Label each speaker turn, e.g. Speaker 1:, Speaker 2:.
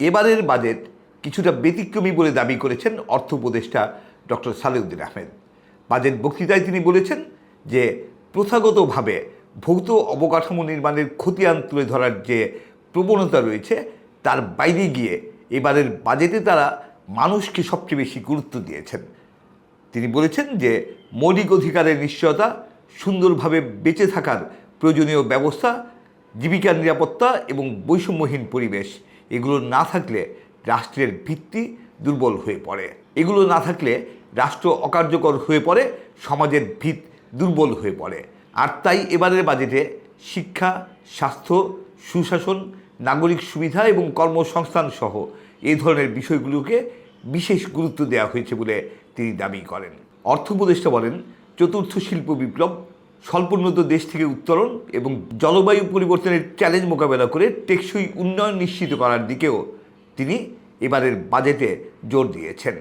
Speaker 1: এবারের বাজেট কিছুটা ব্যতিক্রমী বলে দাবি করেছেন অর্থ উপদেষ্টা ডক্টর সালেউদ্দিন আহমেদ। বাজেট বক্তৃতায় তিনি বলেছেন যে, প্রথাগতভাবে ভৌত অবকাঠামো নির্মাণের খতিয়ান তুলে ধরার যে প্রবণতা রয়েছে, তার বাইরে গিয়ে এবারের বাজেটে তারা মানুষকে সবচেয়ে বেশি গুরুত্ব দিয়েছেন। তিনি বলেছেন যে, মৌলিক অধিকারের নিশ্চয়তা, সুন্দরভাবে বেঁচে থাকার প্রয়োজনীয় ব্যবস্থা, জীবিকার নিরাপত্তা এবং বৈষম্যহীন পরিবেশ এগুলো না থাকলে রাষ্ট্রের ভিত্তি দুর্বল হয়ে পড়ে। এগুলো না থাকলে রাষ্ট্র অকার্যকর হয়ে পড়ে, সমাজের ভিত দুর্বল হয়ে পড়ে। আর তাই এবারের বাজেটে শিক্ষা, স্বাস্থ্য, সুশাসন, নাগরিক সুবিধা এবং কর্মসংস্থান সহ এই ধরনের বিষয়গুলোকে বিশেষ গুরুত্ব দেওয়া হয়েছে বলে তিনি দাবি করেন। অর্থ উপদেষ্টা বলেন, চতুর্থ শিল্প বিপ্লব স্বল্পোন্নত দেশ থেকে উত্তরণ এবং জলবায়ু পরিবর্তনের চ্যালেঞ্জ মোকাবেলা করে টেকসই উন্নয়ন নিশ্চিত করার দিকেও তিনি এবারের বাজেটে জোর দিয়েছেন।